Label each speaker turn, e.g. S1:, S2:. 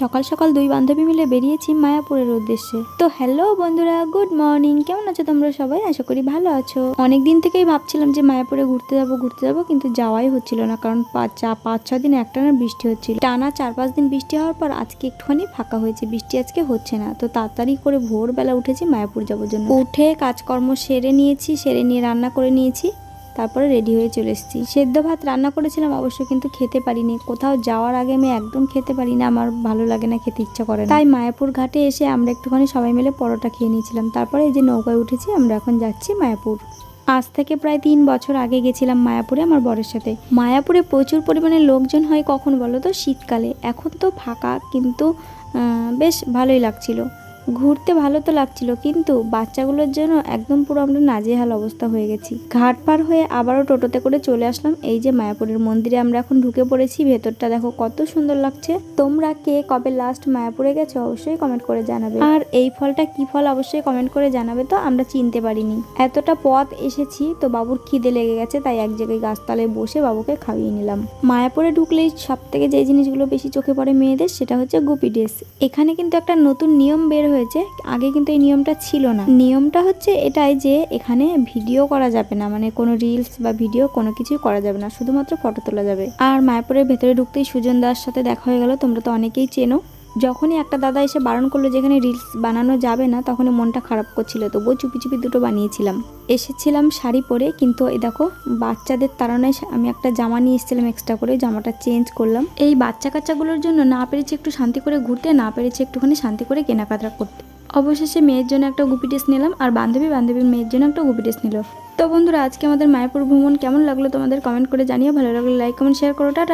S1: সকাল সকাল দুই বান্ধবী মিলে বেরিয়েছি মায়াপুরের উদ্দেশ্যে। তো হ্যালো বন্ধুরা গুড মর্নিং কেমন আছো তোমরা সবাই? আশা করি ভালো আছো। অনেক দিন থেকেই ভাবছিলাম যে মায়াপুরে ঘুরতে যাব ঘুরতে যাব, কিন্তু যাওয়াই হচ্ছিল না, কারণ পাঁচ ছ দিন একটানা বৃষ্টি হচ্ছিল। টানা চার, পাঁচ দিন বৃষ্টি হওয়ার পর আজকে একটুখানি ফাঁকা হয়েছে, বৃষ্টি আজকে হচ্ছে না। তো তাড়াতাড়ি করে ভোরবেলা উঠেছি মায়াপুর যাওয়ার জন্য। উঠে কাজকর্ম সেরে নিয়েছি, সেরে নিয়ে রান্না করে নিয়েছি। তারপরে রেডি হয়ে চলে এসেছি। সেদ্ধ ভাত রান্না করেছিলাম, অবশ্য কিন্তু খেতে পারিনি। কোথাও যাওয়ার আগে আমি একদম খেতে পারি না আমার ভালো লাগে না, খেতে ইচ্ছা করে তাই মায়াপুর ঘাটে এসে আমরা একটুখানি সবাই মিলে পরোটা খেয়ে নিয়েছিলাম। তারপরে এই যে নৌকায় উঠেছি, আমরা এখন যাচ্ছি মায়াপুর। আজ থেকে প্রায় তিন বছর আগে গেছিলাম মায়াপুরে আমার বরের সাথে। মায়াপুরে প্রচুর পরিমাণে লোকজন হয় কখন বলো তো? শীতকালে। এখন তো ফাঁকা, কিন্তু বেশ ভালোই লাগছিল। ঘুরতে ভালো তো লাগছিল, কিন্তু বাচ্চাগুলোর জন্য একদম পুরো আমরা নাজেহাল অবস্থা হয়ে গেছি। ঘাট পার হয়ে আবারও টোটোতে করে চলে আসলাম, এই যে মায়াপুরের মন্দিরে আমরা এখন ঢুকে পড়েছি। ভেতরটা দেখো কত সুন্দর লাগছে। তোমরা কে কবে লাস্ট মায়াপুরে গেছো অবশ্যই কমেন্ট করে জানাবে। আর এই ফলটা কি ফল অবশ্যই কমেন্ট করে জানাবে তো আমরা চিনতে পারিনি। এতটা পথ এসেছি তো বাবুর খিদে লেগে গেছে, তাই এক জায়গায় গাছতলায় বসে বাবুকে খাইয়ে নিলাম। মায়াপুরে ঢুকলেই সব থেকে যে জিনিসগুলো বেশি চোখে পড়ে মেয়েদের, সেটা হচ্ছে গুপি ড্রেস এখানে কিন্তু একটা নতুন নিয়ম বের হয়েছে, আগে কিন্তু এই নিয়মটা ছিল না। নিয়মটা হচ্ছে এটাই যে এখানে ভিডিও করা যাবে না মানে কোনো রিলস বা ভিডিও কোনো কিছুই করা যাবে না, শুধুমাত্র ফটো তোলা যাবে। আর মায়াপুরের ভেতরে ঢুকতেই সুজন দাস সাথে দেখা হয়ে গেল, তোমরা তো অনেকেই চেনো। যখনই একটা দাদা এসে বারণ করল যেখানে রিলস বানানো যাবে না, তখনই মনটা খারাপ করছিল। তবুও চুপি চুপি দুটো বানিয়েছিলাম। এসেছিলাম শাড়ি পরে, কিন্তু এই দেখো, বাচ্চাদের তাড়নায় আমি একটা জামা নিয়ে এসেছিলাম এক্সট্রা করে, জামাটা চেঞ্জ করলাম। এই বাচ্চা কাচ্চাগুলোর জন্য না পেরেছি একটু শান্তি করে ঘুরতে, না পেরেছি একটুখানি শান্তি করে কেনাকাটা করতে। অবশেষে মেয়ের জন্য একটা গুপি ড্রেস নিলাম, আর বান্ধবী বান্ধবীর মেয়ের জন্য একটা গুপি ড্রেস নিল। তো বন্ধুরা, আজকে আমাদের মায়াপুর ভ্রমণ কেমন লাগল তোমাদের কমেন্ট করে জানিও, ভালো লাগল লাইক কমেন্ট শেয়ার করো, টাটা।